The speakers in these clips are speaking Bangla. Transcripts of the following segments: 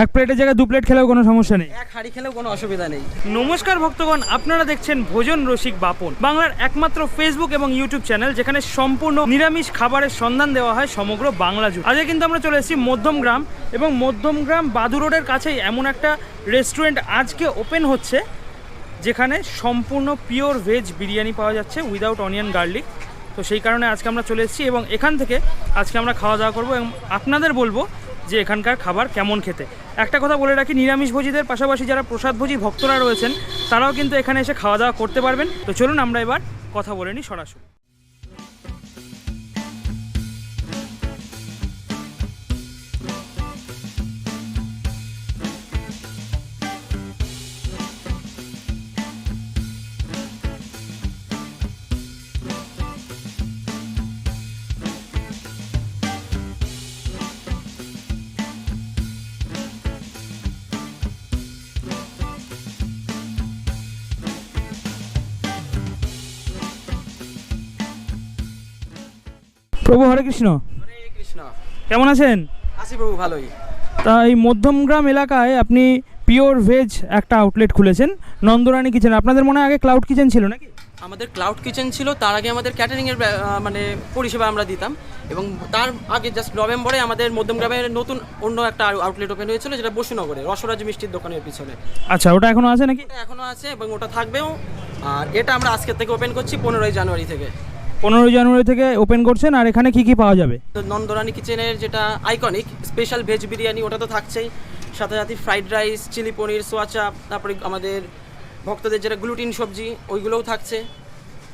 এক প্লেটের জায়গায় দু প্লেট খেলেও কোনো সমস্যা নেই। এক হাঁড়ি খেলেও কোনো অসুবিধা নেই। নমস্কার ভক্তগণ আপনারা দেখছেন ভোজন রসিক বাপন। বাংলার একমাত্র ফেসবুক এবং ইউটিউব চ্যানেল যেখানে সম্পূর্ণ নিরামিষ খাবারের সন্ধান দেওয়া হয় সমগ্র বাংলা জুড়ে। আজকে কিন্তু আমরা চলে এসেছি মধ্যমগ্রাম এবং মধ্যমগ্রাম বাদু রোডের কাছেই এমন একটা রেস্টুরেন্ট আজকে ওপেন হচ্ছে যেখানে সম্পূর্ণ পিওর ভেজ বিরিয়ানি পাওয়া যাচ্ছে উইদাউট অনিয়ন গার্লিক তো সেই কারণে আজকে আমরা চলে এসেছি এবং এখান থেকে আজকে আমরা খাওয়া দাওয়া করব এবং আপনাদের বলব যে এখানকার খাবার কেমন খেতে। একটা কথা বলে রাখি নিরামিষভোজীদের পাশাপাশি যারা প্রসাদভোজী ভক্তরা রয়েছেন, তারাও কিন্তু এখানে এসে খাওয়া দাওয়া করতে পারবেন। তো চলুন আমরা এবার কথা বলে নিই সরাসরি। প্রভু হরে কৃষ্ণ। কৃষ্ণ। কেমন আছেন? আসি প্রভু ভালোই। তা এই মধ্যমগ্রাম এলাকায় আপনি পিওর ভেজ একটা আউটলেট খুলেছেন নন্দরানী কিচেন। আপনাদের মনে হয় আগে ক্লাউড কিচেন ছিল নাকি? আমাদের ক্লাউড কিচেন ছিল তার আগে আমাদের ক্যাটারিংয়ের মানে পরিষেবা আমরা দিতাম। এবং তার আগে জাস্ট নভেম্বরে আমাদের মধ্যমগ্রামের নতুন অন্য একটা আউটলেট ওপেন হয়েছিল যেটা বসুনগরে রসরাজ মিষ্টির দোকানের পিছনে। আচ্ছা ওটা এখনও আছে নাকি? এখনও আছে এবং ওটা থাকবেও। আর এটা আমরা আজকের থেকে ওপেন করছি পনেরোই জানুয়ারি থেকে। পনেরোই জানুয়ারি থেকে ওপেন করছেন আর এখানে কি কি পাওয়া যাবে? তো নন্দরানী কিচেনের যেটা আইকনিক স্পেশাল ভেজ বিরিয়ানি ওটা তো থাকছেই। সাথে সাথে fried rice chilli paneer soya chaap তারপরে আমাদের ভক্তদের যেটা গ্লুটিন সবজি ওইগুলোও থাকছে।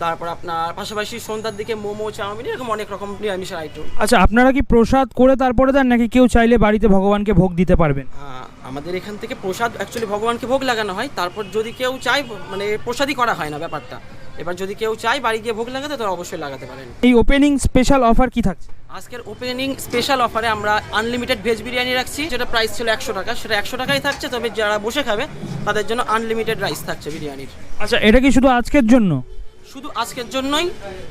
তারপর আপনার পাশাপাশি সন্ধ্যার দিকে মোমো চাউমিন এরকম অনেক রকম নিরামিষের আইটেম আচ্ছা আপনারা কি প্রসাদ করে তারপরে দেন নাকি কেউ চাইলে বাড়িতে ভগবানকে ভোগ দিতে পারবেন? আমাদের এখান থেকে প্রসাদ অ্যাকচুয়ালি ভগবানকে ভোগ লাগানো হয় তারপর যদি কেউ চায় মানে প্রসাদই করা হয় না ব্যাপারটা। এবার যদি কেউ চায় বাড়ি গিয়ে ভোগ লাগাতে তো অবশ্যই লাগাতে পারেন। এই ওপেনিং স্পেশাল অফার কি থাকছে? আজকের ওপেনিং স্পেশাল অফারে আমরা আনলিমিটেড ভেজ বিরিয়ানি রাখছি যেটা প্রাইস ছিল একশো টাকা। সেটা একশো টাকাই থাকছে তবে যারা বসে খাবে তাদের জন্য আনলিমিটেড রাইস থাকছে বিরিয়ানির। আচ্ছা এটা কি শুধু আজকের জন্য? শুধু আজকের জন্যই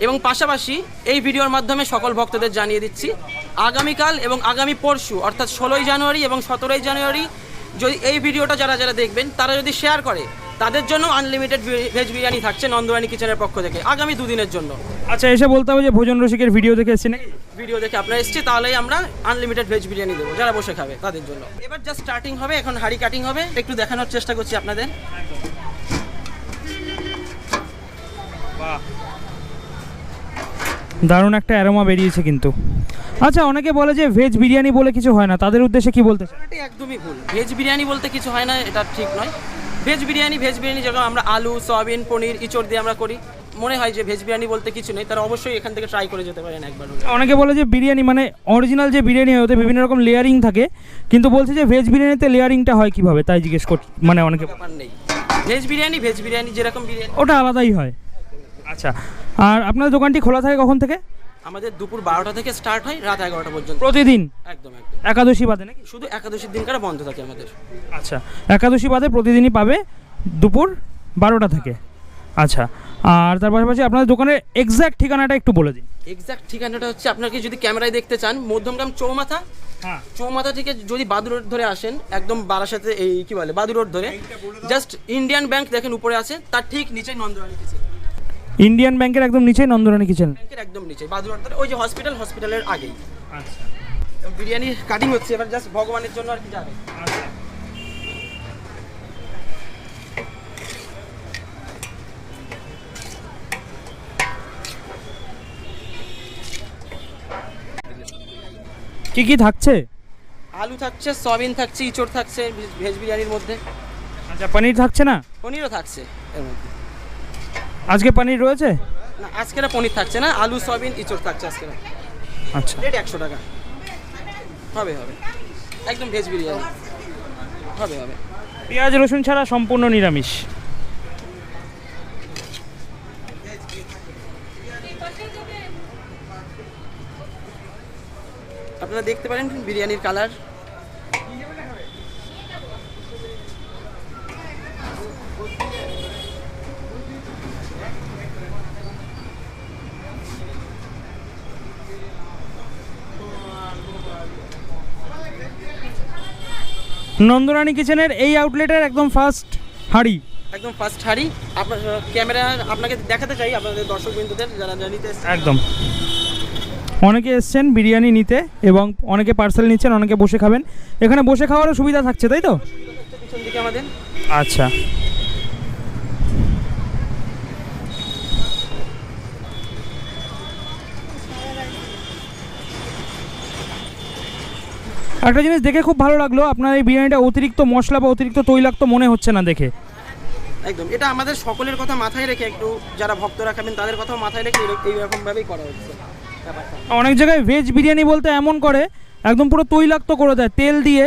এবং পাশাপাশি এই ভিডিওর মাধ্যমে সকল ভক্তদের জানিয়ে দিচ্ছি আগামীকাল এবং আগামী পরশু অর্থাৎ ষোলোই জানুয়ারি এবং সতেরোই জানুয়ারি যদি এই ভিডিওটা যারা যারা দেখবেন তারা যদি শেয়ার করে তাদের জন্য আনলিমিটেড ভেজ বিরিয়ানি থাকছে নন্দরানী কিচেনের পক্ষ থেকে আগামী দুদিনের জন্য। আচ্ছা এসে বলতে হবে যে ভোজন রসিকের ভিডিও দেখে এসেছি নাকি? ভিডিও দেখে আপনারা এসছি তাহলেই আমরা আনলিমিটেড ভেজ বিরিয়ানি দেবো যারা বসে খাবে তাদের জন্য। এবার জাস্ট স্টার্টিং হবে এখন হাড়ি কাটিং হবে একটু দেখানোর চেষ্টা করছি আপনাদের। দারুণ একটা অ্যারোমা বেরিয়েছে কিন্তু। আচ্ছা অনেকে বলে যে ভেজ বিরিয়ানি বলে কিছু হয় না তাদের উদ্দেশ্যে কি বলতে একদমই ভুল। ভেজ বিরিয়ানি বলতে কিছু হয় না এটা ঠিক নয়। ভেজ বিরিয়ানি ভেজ বিরিয়ানি যেরকম আমরা আলু সয়াবিন পনির ইঁচড় দিয়ে আমরা করি। মনে হয় যে ভেজ বিরিয়ানি বলতে কিছু নেই তারা অবশ্যই এখান থেকে ট্রাই করে যেতে পারেন একবার অনেকে বলে যে বিরিয়ানি মানে অরিজিনাল যে বিরিয়ানি হয় ওতে বিভিন্ন রকম লেয়ারিং থাকে কিন্তু বলছে যে ভেজ বিরিয়ানিতে লেয়ারিংটা হয় কীভাবে তাই জিজ্ঞেস কর মানে অনেকে ব্যাপার নেই। ভেজ বিরিয়ানি ভেজ বিরিয়ানি যেরকম বিরিয়ানি ওটা আলাদাই হয়। আচ্ছা আর আপনার দোকানটি খোলা থাকে কখন থেকে? আমাদের দুপুর বারোটা থেকে স্টার্ট হয় রাত এগারোটা পর্যন্ত। প্রতিদিন? একদম একদম। একাদশী বাদে নাকি? শুধু একাদশীর দিনকার বন্ধ থাকে আমাদের। আচ্ছা একাদশী বাদে প্রতিদিনই পাবে দুপুর বারোটা থেকে। আচ্ছা আর তার পাশাপাশি আপনাদের দোকানের এক্স্যাক্ট ঠিকানাটা একটু বলে দিন। এক্স্যাক্ট ঠিকানাটা হচ্ছে আপনাকে যদি ক্যামেরায় দেখতে চান মধ্যমগ্রাম চৌমাথা। হ্যাঁ। চৌমাথা থেকে যদি বাদু রোড ধরে আসেন একদম বারাসাতে এই কি বলে বাদু রোড ধরে। জাস্ট ইন্ডিয়ান ব্যাংক দেখেন উপরে আছে তার ঠিক নিচে নন্দরানী কিচেন ইন্ডিয়ান ব্যাংকের একদম নিচে নন্দরানী কিচেন ব্যাংকের একদম নিচে বাদু রোড ওই যে হসপিটাল হসপিটালের আগেই। আচ্ছা। বিরিয়ানি কাটিং হচ্ছে এবার জাস্ট ভগবানের জন্য আর কি যাবে। কি কি থাকছে? আলু থাকছে সয়াবিন থাকছে ইঁচড় থাকছে ভেজ বিরিয়ানির মধ্যে। আচ্ছা পনির থাকছে না? পনিরও থাকছে এর মধ্যে। আজকে পনির রয়েছে? না আজকের পনির থাকছে না আলু সয়াবিন ইঁচড় থাকছে আজকে আচ্ছা। রেট একশো টাকা। হবে হবে। একদম ভেজ বিরিয়ানি। হবে হবে। পেঁয়াজ রসুন ছাড়া সম্পূর্ণ নিরামিষ। আপনারা দেখতে পারেন বিরিয়ানির কালার। নন্দরানী কিচেনের এই আউটলেটের একদম ফার্স্ট হাঁড়ি। একদম ফার্স্ট হাড়ি। আপনার ক্যামেরা আপনাকে দেখাতে চাই আপনাদের দর্শক বিন্দুদের যারা জানিতে নিতে একদম। অনেকে এসছেন বিরিয়ানি নিতে এবং অনেকে পার্সেল নিচ্ছেন অনেকে বসে খাবেন। এখানে বসে খাওয়ারও সুবিধা থাকছে তাই তো? আমাদের। আচ্ছা। একটা জিনিস দেখে খুব ভালো লাগল আপনার এই বিরিয়ানিটা অতিরিক্ত মশলা বা অতিরিক্ত তৈলাক্ত মনে হচ্ছে না দেখে। একদম এটা আমাদের সকলের কথা মাথায় রেখে একটু যারা ভক্তরা খাবেন তাদের কথাও মাথায় রেখে এরক- এইরকম ভাবেই করা হচ্ছে অনেক জায়গায় ভেজ বিরিয়ানি বলতে এমন করে একদম পুরো তৈলাক্ত করে দেয় তেল দিয়ে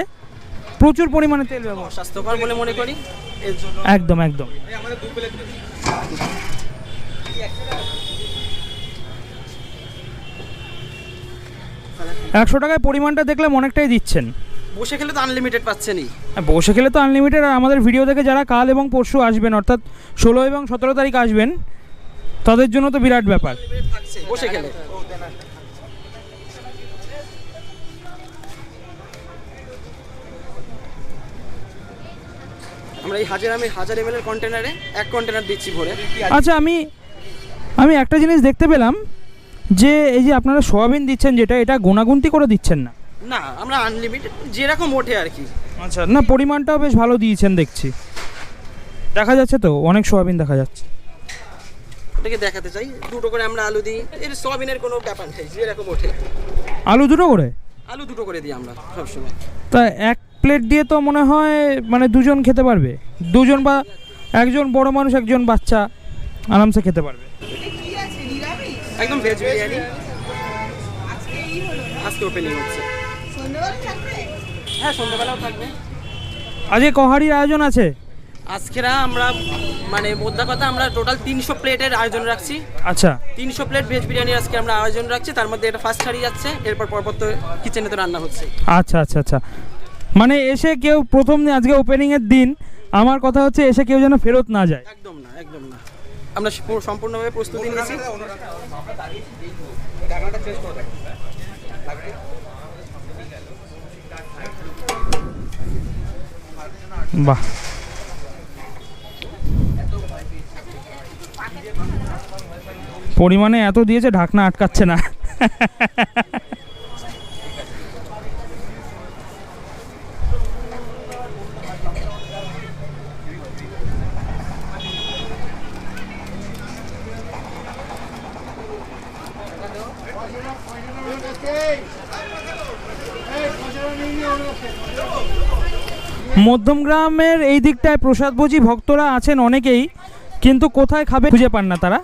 প্রচুর পরিমাণে তেল ব্যবহার স্বাস্থ্যকর বলে মনে করি একদম একদম। একশো টাকায় পরিমাণটা দেখলাম অনেকটাই দিচ্ছেন। বসে খেলে তো আনলিমিটেড পাচ্ছেনই। হ্যাঁ, বসে খেলে তো আনলিমিটেড আর আমাদের ভিডিও দেখে যারা কাল এবং পরশু আসবেন অর্থাৎ ষোলো এবং সতেরো তারিখ আসবেন তাদের জন্য তো বিরাট ব্যাপার। বসে খেলে। আমরা এই হাজার আমি হাজার এম এর কন্টেনারে এক কন্টেনার দিচ্ছি ভরে। আচ্ছা আমি আমি একটা জিনিস দেখতে পেলাম যে এই যে আপনারা সোয়াবিন দিচ্ছেন যেটা এটা গোনাগুনতি করে দিচ্ছেন না? না আমরা আনলিমিটেড যেরকম ওঠে আর কি। আচ্ছা না পরিমাণটাও বেশ ভালো দিয়েছেন দেখছি। দেখা যাচ্ছে তো অনেক সোয়াবিন দেখা যাচ্ছে। ওটাকে দেখাতে চাই দুটো করে আমরা আলু দিই। এর সয়াবিনের কোনো ব্যাপার নেই যেরকম ওঠে। আলু দুটো করে? আলু দুটো করে দিই আমরা সবসময়। তা এক প্লেট দিয়ে তো মনে হয় মানে দুজন খেতে পারবে। দুজন বা একজন বড় মানুষ একজন বাচ্চা আরামসে খেতে পারবে। একদম ভেজ বিরিয়ানি। আজকে ওপেনিং হচ্ছে। হ্যাঁ সন্ধ্যাবেলাও থাকবে। আজকে কহারির আয়োজন আছে? আজকেরা আমরা মানে মোদ্দা কথা আমরা টোটাল তিনশো প্লেটের আয়োজন রাখছি। আচ্ছা। তিনশো প্লেট ভেজ বিরিয়ানি আজকে আমরা আয়োজন রাখছি। তার মধ্যে এটা ফার্স্ট হারিয়ে যাচ্ছে। এরপর পরপর তো কিচেনে তো রান্না হচ্ছে। আচ্ছা আচ্ছা আচ্ছা। মানে এসে কেউ প্রথম আজকে ওপেনিংয়ের দিন আমার কথা হচ্ছে এসে কেউ যেন ফেরত না যায়। একদম না একদম না। আমরা সম্পূর্ণভাবে প্রস্তুতি নিয়েছি। বাহ। পরিমাণে এত দিয়েছে ঢাকনা আটকাচ্ছে না। মধ্যমগ্রামের এই দিকটায় প্রসাদভোজী ভক্তরা আছেন অনেকেই কিন্তু কোথায় খাবে খুঁজে পান না তারা।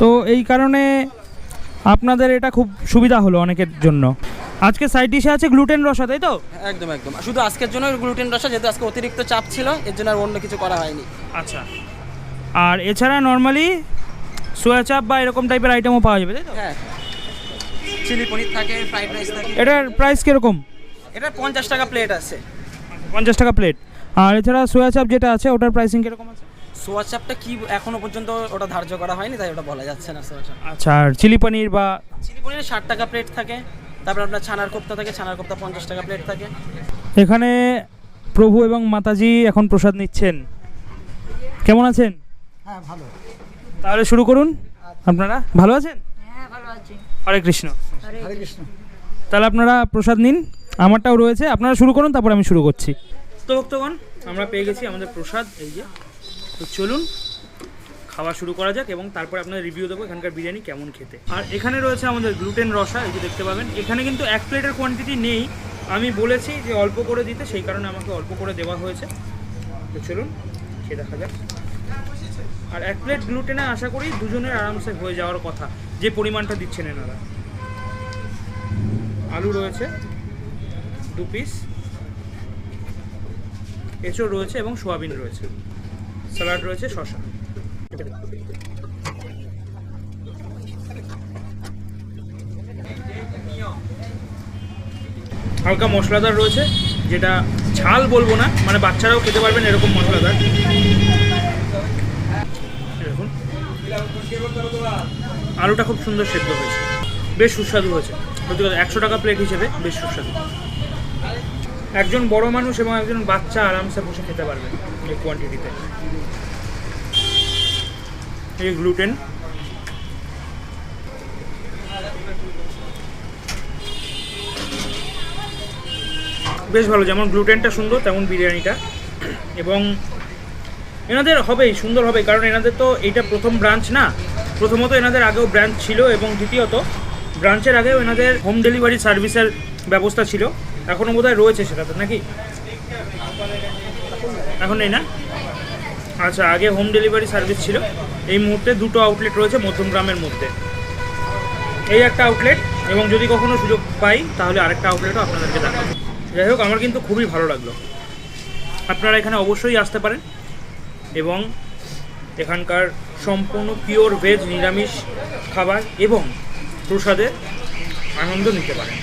তো এই কারণে আপনাদের এটা খুব সুবিধা হলো অনেকের জন্য। আজকে সাইড ডিশে আছে গ্লুটেন রসা তাই তো? একদম একদম। শুধু আজকের জন্য গ্লুটেন রসা যেহেতু আজকে অতিরিক্ত চাপ ছিল এর জন্য আর অন্য কিছু করা হয়নি। আচ্ছা। আর এছাড়া নর্মালি সোয়া চাপ বা এরকম টাইপের আইটেমও পাওয়া যাবে তাই তো? হ্যাঁ। চিলি পনির থাকে ফ্রাইড রাইস থাকে। এটার প্রাইস কীরকম? এটা পঞ্চাশ টাকা প্লেট আছে। পঞ্চাশ টাকা প্লেট আর এছাড়া সোয়া চাপ যেটা আছে ওটার প্রাইসিং কীরকম আছে? সোয়া চাপটা কি এখনও পর্যন্ত ওটা ধার্য করা হয়নি তাই ওটা বলা যাচ্ছে না সোয়া চাপ আচ্ছা আর চিলি পনির বা চিলি পনির ষাট টাকা প্লেট থাকে তারপর আপনার ছানার কোপ্তা থাকে ছানার কোপ্তা পঞ্চাশ টাকা প্লেট থাকে। এখানে প্রভু এবং মাতাজি এখন প্রসাদ নিচ্ছেন। কেমন আছেন? হ্যাঁ ভালো। তাহলে শুরু করুন। আপনারা ভালো আছেন? হ্যাঁ ভালো আছি। হরে কৃষ্ণ। হরে কৃষ্ণ। তাহলে আপনারা প্রসাদ নিন আমারটাও রয়েছে। আপনারা শুরু করুন তারপর আমি শুরু করছি। তো ভক্তগণ আমরা পেয়ে গেছি আমাদের প্রসাদ এই যে। তো চলুন খাওয়া শুরু করা যাক এবং তারপরে আপনাদের রিভিউ দেবো এখানকার বিরিয়ানি কেমন খেতে। আর এখানে রয়েছে আমাদের গ্লুটেন রসা এই যে দেখতে পাবেন। এখানে কিন্তু এক প্লেটের কোয়ান্টিটি নেই। আমি বলেছি যে অল্প করে দিতে সেই কারণে আমাকে অল্প করে দেওয়া হয়েছে। তো চলুন খেয়ে দেখা যাক। আর এক প্লেট গ্লুটেনে আশা করি দুজনের আরামসে হয়ে যাওয়ার কথা। যে পরিমাণটা দিচ্ছেন এনারা। আলু রয়েছে, দু পিস এঁচড় রয়েছে এবং সোয়াবিন রয়েছে। স্যালাড রয়েছে শশা হালকা মশলাদার রয়েছে, যেটা ঝাল বলব না মানে বাচ্চারাও খেতে পারবেন এরকম মশলাদার। আলুটা খুব সুন্দর সেদ্ধ হয়েছে। বেশ সুস্বাদু হয়েছে। সত্যি কথা, একশো টাকা প্লেট হিসেবে বেশ সুস্বাদু। একজন বড় মানুষ এবং একজন বাচ্চা আরামসে বসে খেতে পারবে এই কোয়ান্টিটিতে এই গ্লুটেন বেশ ভালো, যেমন গ্লুটেনটা সুন্দর, তেমন বিরিয়ানিটা। এবং এনাদের হবেই, সুন্দর হবে কারণ এনাদের তো এইটা প্রথম ব্রাঞ্চ না। প্রথমত এনাদের আগেও ব্রাঞ্চ ছিল এবং দ্বিতীয়ত ব্রাঞ্চের আগেও এনাদের হোম ডেলিভারি সার্ভিসের ব্যবস্থা ছিল। এখনও বোধহয় রয়েছে সেটাতে, নাকি? এখন নেই না? আচ্ছা আগে হোম ডেলিভারি সার্ভিস ছিল। এই মুহূর্তে দুটো আউটলেট রয়েছে মধ্যমগ্রামের মধ্যে। এই একটা আউটলেট এবং যদি কখনো সুযোগ পাই, তাহলে আরেকটা আউটলেটও আপনাদেরকে দেখাবো। যাই হোক, আমার কিন্তু খুবই ভালো লাগল। আপনারা এখানে অবশ্যই আসতে পারেন, এবং এখানকার সম্পূর্ণ পিওর ভেজ নিরামিষ খাবার, এবং প্রসাদের আনন্দ নিতে পারেন।